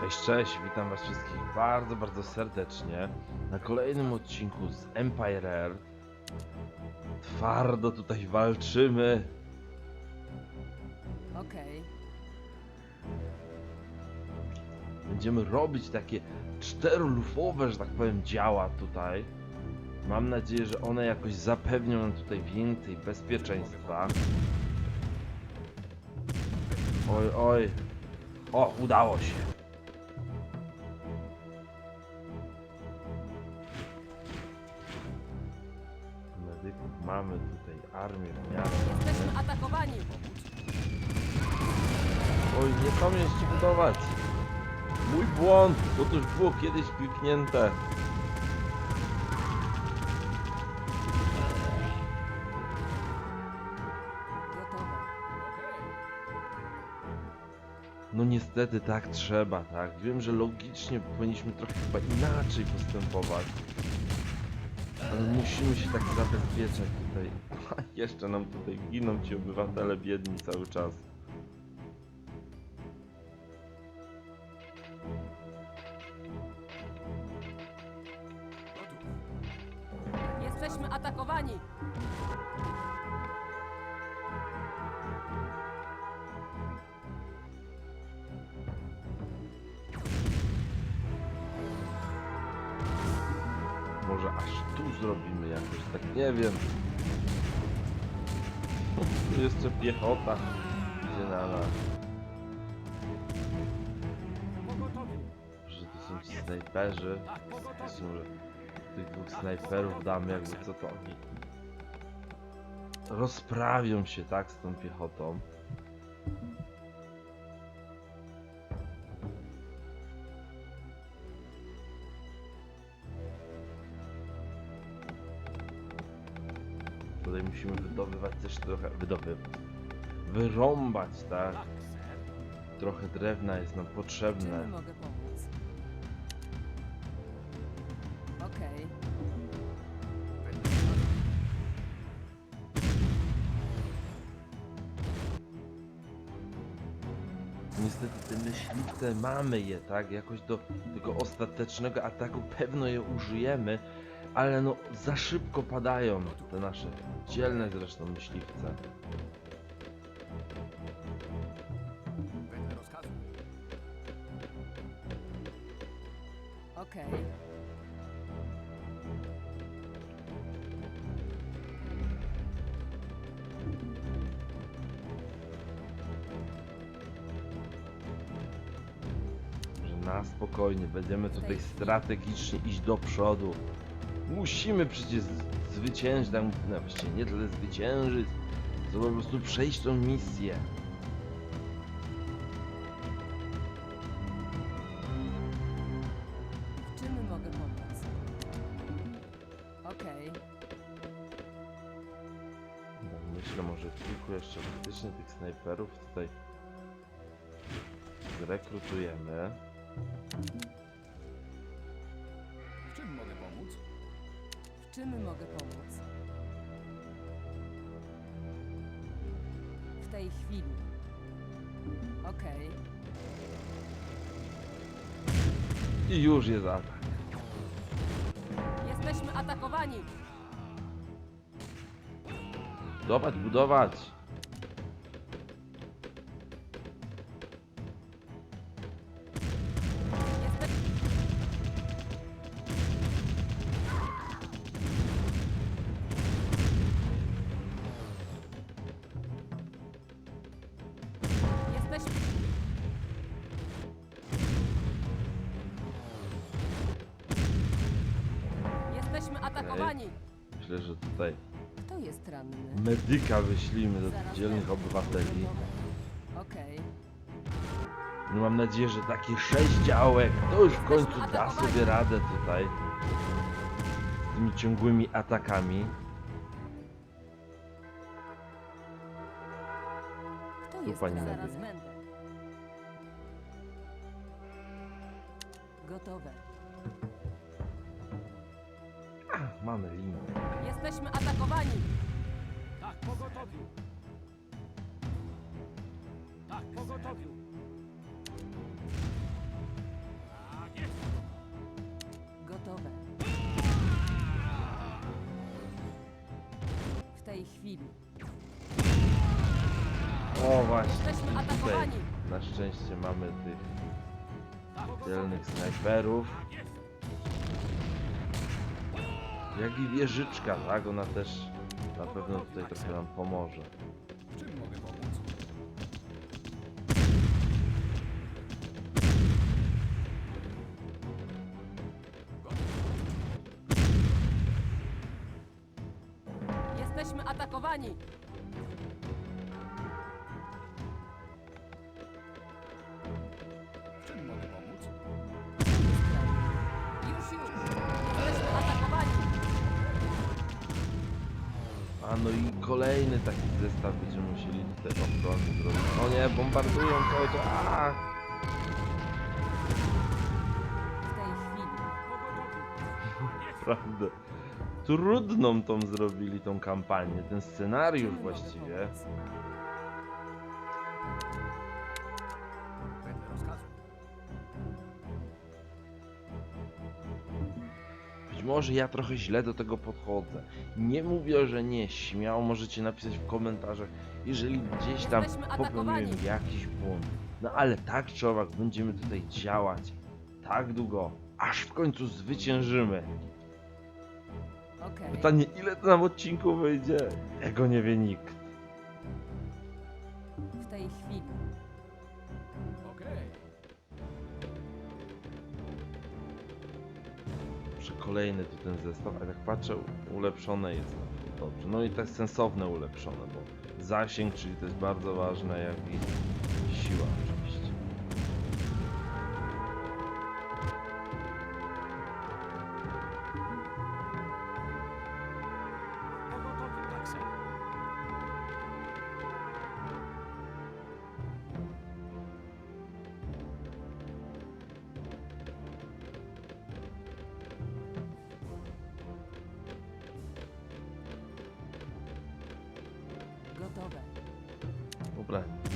Cześć, cześć, witam was wszystkich bardzo, bardzo serdecznie na kolejnym odcinku z Empire Earth. Twardo tutaj walczymy. Okej. Będziemy robić takie czterolufowe, że tak powiem, działa tutaj. Mam nadzieję, że one jakoś zapewnią nam tutaj więcej bezpieczeństwa. Oj, oj. O, udało się. Armię miarę. Jesteśmy atakowani. Oj, nie powinieneś ci budować. Mój błąd, bo to już było kiedyś kliknięte. Gotowe. No niestety tak trzeba, tak? Wiem, że logicznie powinniśmy trochę chyba inaczej postępować. Ale musimy się tak zabezpieczać tutaj. Jeszcze nam tutaj giną ci obywatele biedni cały czas. Aż tu zrobimy jakoś, tak nie wiem. Tu jeszcze piechota idzie na nas. Że to są snajperzy. Właśnie może tych dwóch snajperów damy, jakby co to oni rozprawią się, tak, z tą piechotą. Tutaj musimy wydobywać też trochę, wydobywać, wyrąbać, tak? Trochę drewna jest nam potrzebne. Czym mogę pomóc? Okej. Niestety te myśliwce mamy je, tak? Jakoś do tego ostatecznego ataku pewno je użyjemy, ale no za szybko padają te nasze dzielne zresztą myśliwce. Okej. Że na spokojnie będziemy tutaj strategicznie iść do przodu. Musimy przecież zwyciężyć, tam, no właściwie nie tyle zwyciężyć, co po prostu przejść tą misję. W czym mogę pomóc? Okej. No, Myślę, może kilku jeszcze faktycznie tych snajperów tutaj zrekrutujemy. Czym mogę pomóc? W tej chwili. Okej. I już jest atak. Jesteśmy atakowani. Budować, budować! Myślę, że tutaj Kto jest ranny? medyka wyślimy do tych Zaraz dzielnych będę. obywateli. Okej. No mam nadzieję, że taki sześć działek to już w końcu da sobie radę tutaj z tymi ciągłymi atakami. Kto jest pani ranny? medyk. Będę. Gotowe. Mamy linię. Jesteśmy atakowani! Tak, pogotowiu! Tak, pogotowiu! Tak jest! Gotowe. W tej chwili. O właśnie, Jesteśmy tutaj atakowani! na szczęście mamy tych Tak, dzielnych snajperów. Jak i wieżyczka, tak? Ona też na pewno tutaj trochę nam pomoże. Czym mogę pomóc? Jesteśmy atakowani. No i kolejny taki zestaw będziemy musieli tutaj ochrony zrobić. O nie, bombardują cały czas. A! W tej chwili. Naprawdę. Trudną tą zrobili tą kampanię, ten scenariusz właściwie. Może ja trochę źle do tego podchodzę. Nie mówię, że nie. Śmiało możecie napisać w komentarzach, jeżeli gdzieś tam popełniłem jakiś błąd. No ale tak czy owak będziemy tutaj działać tak długo, aż w końcu zwyciężymy. Okej. Pytanie, ile to nam odcinku wyjdzie? Tego nie wie nikt. W tej chwili. Kolejny tu ten zestaw, a jak patrzę, ulepszone jest dobrze. No i te sensowne ulepszone, bo zasięg, czyli to jest bardzo ważne, jak i siła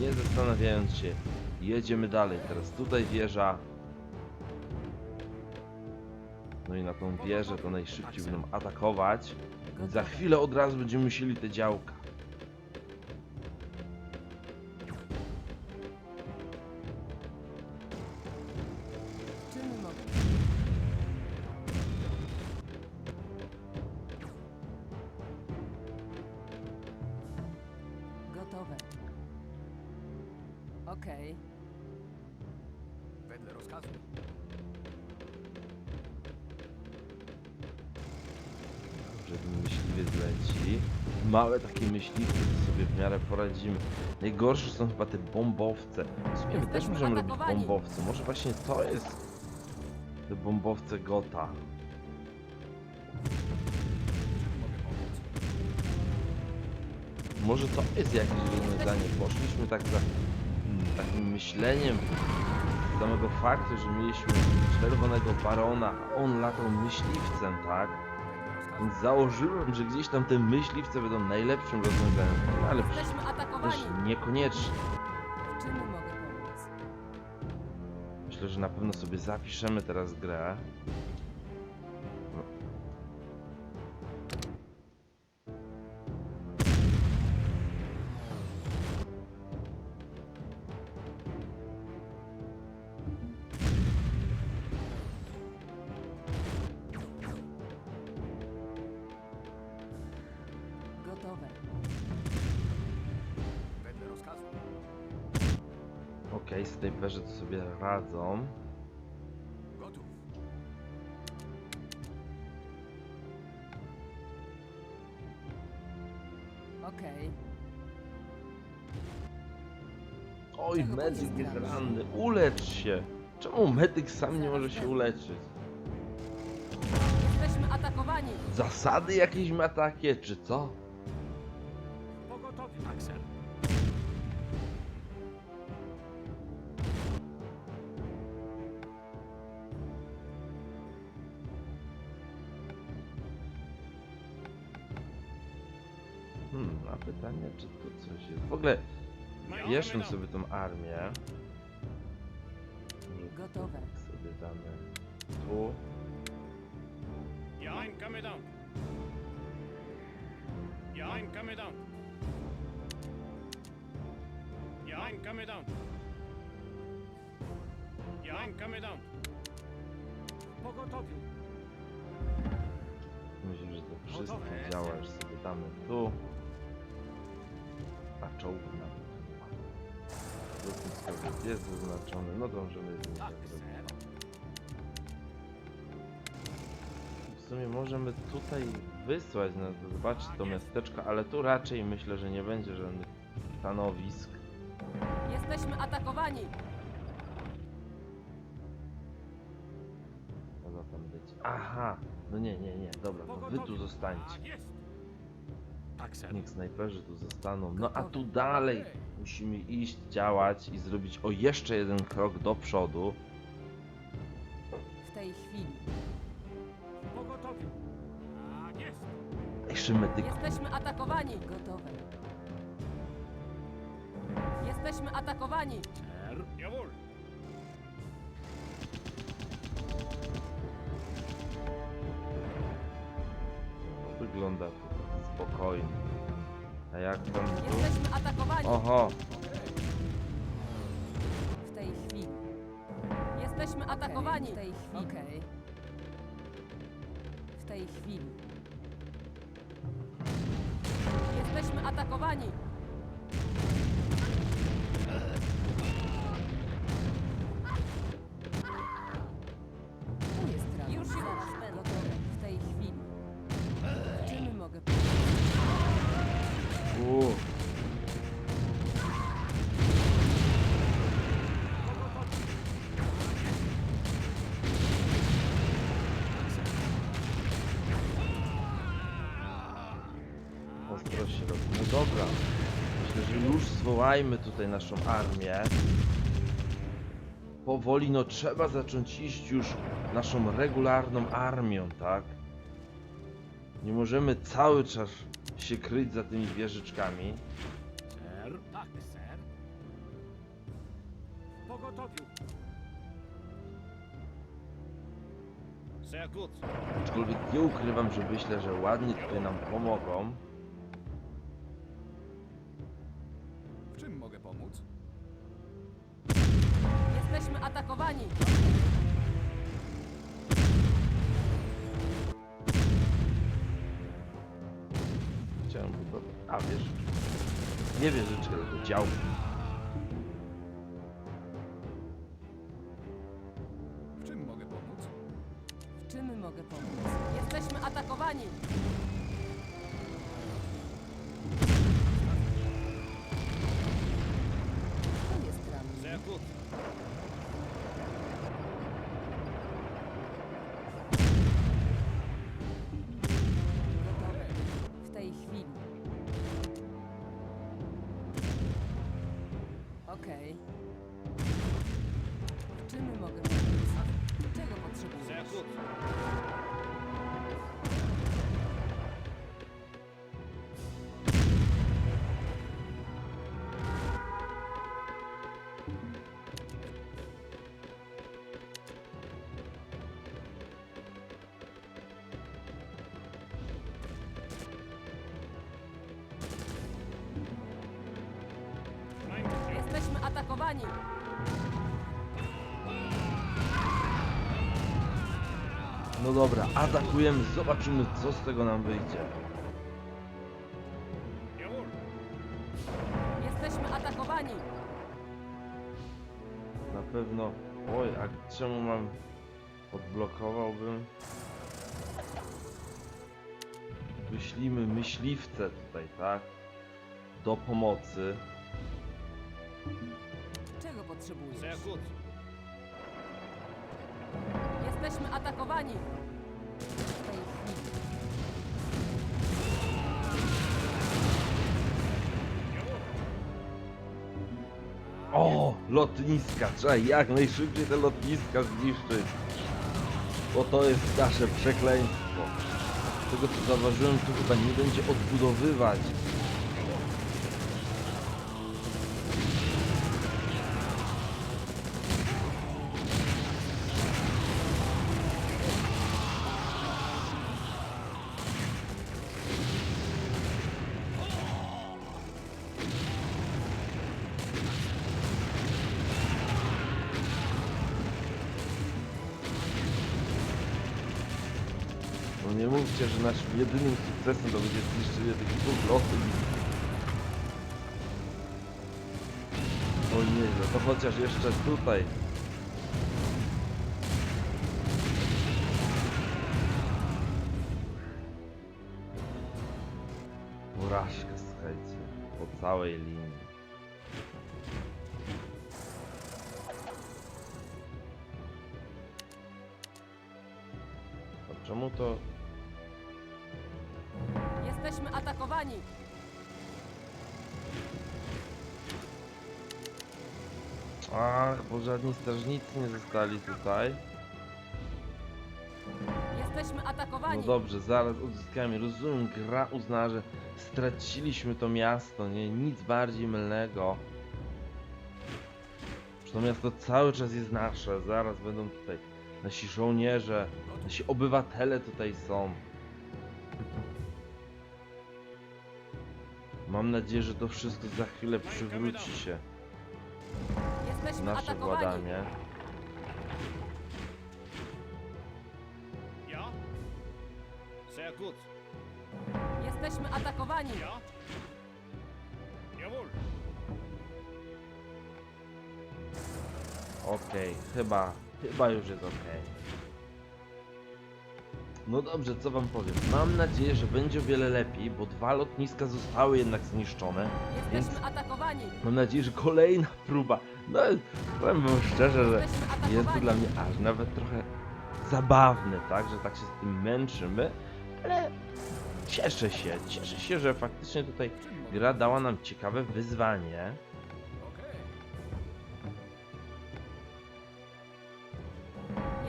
nie zastanawiając się, jedziemy dalej. Teraz tutaj wieża. No i na tą wieżę to najszybciej będą atakować. Za chwilę od razu będziemy musieli te działka. Okej. Wedle rozkazu. że ten myśliwiec leci. Małe takie myśliwce to sobie w miarę poradzimy. Najgorsze są chyba te bombowce. W sumie my też Jesteśmy możemy robić atakowani. bombowce. Może właśnie to jest te bombowce Gota. Mogę pomóc? Może to jest jakieś rozwiązanie. Poszliśmy tak za myśleniem samego faktu, że mieliśmy czerwonego barona, a on latał myśliwcem, tak? Więc założyłem, że gdzieś tam te myśliwce będą najlepszym rozwiązaniem. No, ale przecież też niekoniecznie. Czym mogę pomóc? Myślę, że na pewno sobie zapiszemy teraz grę. Okej, snajperzy to sobie radzą. Gotów. Okej. Oj, Czego medyk jest ranny, ulecz się! Czemu medyk sam nie może się uleczyć? Jesteśmy atakowani. Zasady jakieś ma takie, czy co? Hmm, a pytanie, czy to coś jest? W ogóle, bierzmy sobie tą armię. Może Gotowe. tak sobie damy tu. Ja, ein coming down. Ja, ein coming down. Ja, I'm coming down. Ja, I'm coming down. Pogotowiu. Myślę, że to wszystko działa, już sobie damy tu. Czołg ma. Lotniskowiec jest zaznaczony, no dążymy z nim Tak, tak zrobić. W sumie możemy tutaj wysłać, no, zobaczyć to miasteczko, ale tu raczej myślę, że nie będzie żadnych stanowisk. Jesteśmy atakowani! Mogą tam być. Aha! No nie, nie, nie, dobra, to wy tu zostańcie. Jest. Tak. Niech snajperzy tu zostaną. No a tu dalej musimy iść, działać i zrobić o jeszcze jeden krok do przodu. W tej chwili. Pogotowiu. Tak jest. Jeszcze medyków. Jesteśmy atakowani! Gotowe. Jesteśmy atakowani! Ser. Jawohl. Wygląda to spokojnie. A jak tam tu? Jesteśmy atakowani! Oho! W tej chwili. Jesteśmy atakowani! W tej chwili. W tej chwili. Jesteśmy atakowani! Dobra. Myślę, że już zwołajmy tutaj naszą armię. Powoli, no trzeba zacząć iść już naszą regularną armią, tak? Nie możemy cały czas się kryć za tymi wieżyczkami. Ser. Tak, ser. Pogotowiu. Gut. Aczkolwiek nie ukrywam, że myślę, że ładnie tutaj nam pomogą. Atakowani! Chciałem. A wiesz... Nie wieżyczkę, tylko działki. Okej. Czym mogę? Czego potrzebujesz? gut. Atakowani! No dobra, atakujemy, zobaczymy co z tego nam wyjdzie. Jesteśmy atakowani! Na pewno... Oj, a czemu mam... Odblokowałbym... Wyślimy myśliwce tutaj, tak? Do pomocy. Potrzebujesz? Sehr gut. Jesteśmy atakowani! W tej chwili. Jawohl. O! Lotniska! Trzeba jak najszybciej te lotniska zniszczyć. Bo to jest nasze przekleństwo. Z tego co zauważyłem, tu chyba nie będzie odbudowywać. Jedynym sukcesem to będzie zniszczenie tych dwóch lotów. O nie, no to chociaż jeszcze tutaj. Porażkę, słuchajcie, po całej linii. Czemu to Ach, bo żadni strażnicy nie zostali tutaj. Jesteśmy atakowani! No dobrze, zaraz odzyskamy. Rozumiem, gra uznała, że straciliśmy to miasto, nie? Nic bardziej mylnego. Że to miasto cały czas jest nasze. Zaraz będą tutaj nasi żołnierze, nasi obywatele tutaj są. Mam nadzieję, że to wszystko za chwilę przywróci się. Jesteśmy Nasze atakowani! władanie. Ja? Sehr gut. Jesteśmy atakowani! Ja? Jawohl. Okej, chyba, chyba już jest okej. No dobrze, co wam powiem. Mam nadzieję, że będzie o wiele lepiej, bo dwa lotniska zostały jednak zniszczone. Więc Jesteśmy atakowani! mam nadzieję, że kolejna próba. No, powiem wam szczerze, że jest to dla mnie aż nawet trochę zabawne, tak, że tak się z tym męczymy, ale cieszę się, cieszę się, że faktycznie tutaj gra dała nam ciekawe wyzwanie.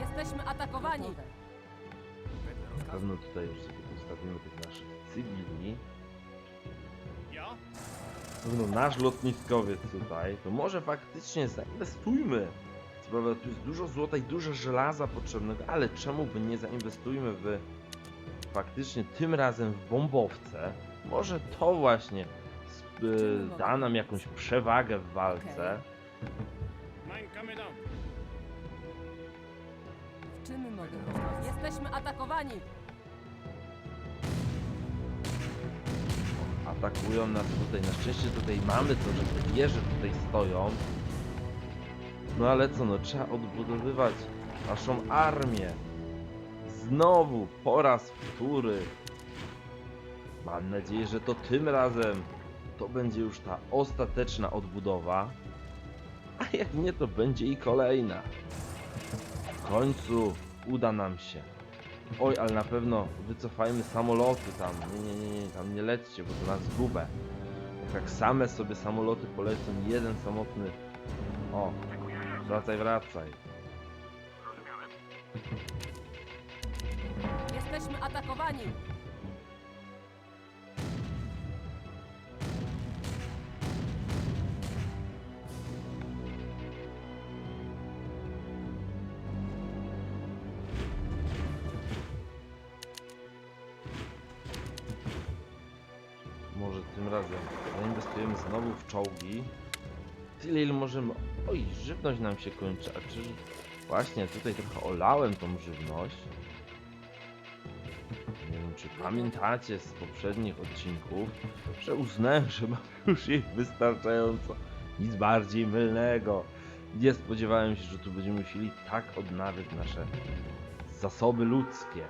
Jesteśmy atakowani! Pewno tutaj już sobie ustawimy tych naszych cywili. Pewno nasz lotniskowiec tutaj, to może faktycznie zainwestujmy. Co prawda tu jest dużo złota i dużo żelaza potrzebnego, ale czemu by nie zainwestujmy w faktycznie tym razem w bombowce? Może to właśnie sp- e, da nam jakąś przewagę w walce. W czym mogę pomóc? Jesteśmy atakowani! Atakują nas tutaj. Na szczęście tutaj mamy to, że te wieże tutaj stoją. No ale co, no trzeba odbudowywać naszą armię. Znowu, po raz wtóry. Mam nadzieję, że to tym razem to będzie już ta ostateczna odbudowa. A jak nie, to będzie i kolejna. W końcu uda nam się. Oj, ale na pewno wycofajmy samoloty tam. Nie, nie, nie, nie, tam nie lećcie, bo to na zgubę. Jak tak same sobie samoloty polecą, jeden samotny... O, wracaj, wracaj. Jesteśmy atakowani! Czołgi. Tyle ile możemy... Oj, żywność nam się kończy, a czy... Właśnie, tutaj trochę olałem tą żywność. Nie wiem, czy pamiętacie z poprzednich odcinków, że uznałem, że mam już ich wystarczająco. Nic bardziej mylnego. Nie spodziewałem się, że tu będziemy musieli tak odnawiać nasze zasoby ludzkie.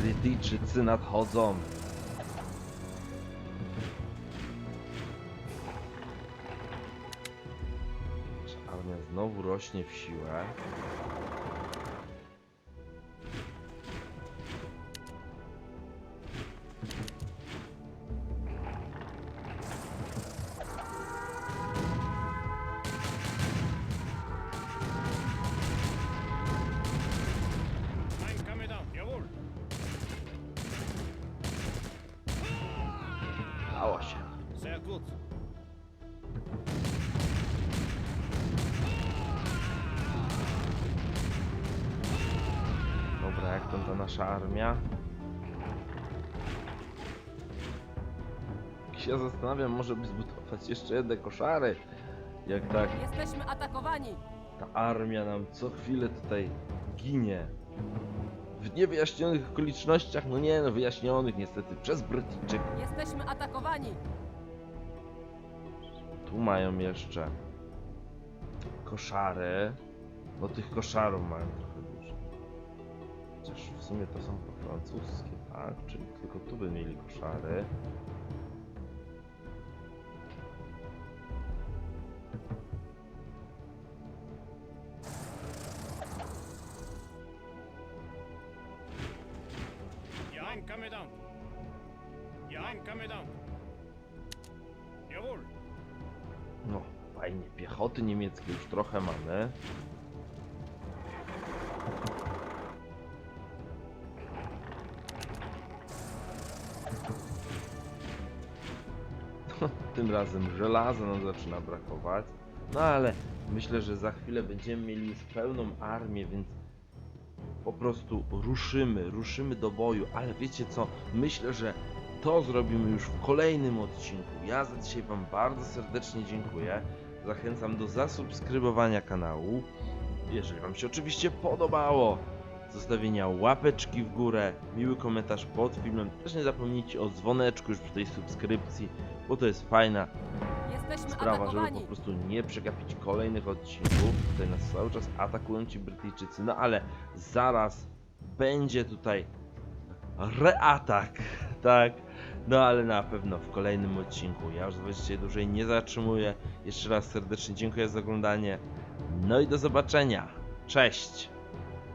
Brytyjczycy nadchodzą. Armia znowu rośnie w siłę. Nasza armia. Się zastanawiam, może by zbudować jeszcze jedne koszary. Jak tak Jesteśmy atakowani! ta armia nam co chwilę tutaj ginie. W niewyjaśnionych okolicznościach, no nie no, wyjaśnionych niestety przez Brytyjczyków. Jesteśmy atakowani! Tu mają jeszcze koszary. No tych koszarów mają trochę. Chociaż w sumie to są po francuskie, tak? Czyli tylko tu by mieli koszary. Ja, ein Kommandant. Ja, ein Kommandant. Jawohl. No, fajnie. Piechoty niemieckie już trochę mamy. Razem żelaza nam zaczyna brakować. No ale myślę, że za chwilę będziemy mieli już pełną armię, więc po prostu ruszymy, ruszymy do boju. Ale wiecie co? Myślę, że to zrobimy już w kolejnym odcinku. Ja za dzisiaj Wam bardzo serdecznie dziękuję. Zachęcam do zasubskrybowania kanału. Jeżeli Wam się oczywiście podobało, zostawienia łapeczki w górę, miły komentarz pod filmem. Też nie zapomnijcie o dzwoneczku już przy tej subskrypcji, bo to jest fajna Jesteśmy sprawa, żeby po prostu nie przegapić kolejnych odcinków. Tutaj nas cały czas atakują ci Brytyjczycy, no ale zaraz będzie tutaj reatak, tak? No ale na pewno w kolejnym odcinku. Ja już dzisiaj dłużej nie zatrzymuję. Jeszcze raz serdecznie dziękuję za oglądanie. No i do zobaczenia. Cześć!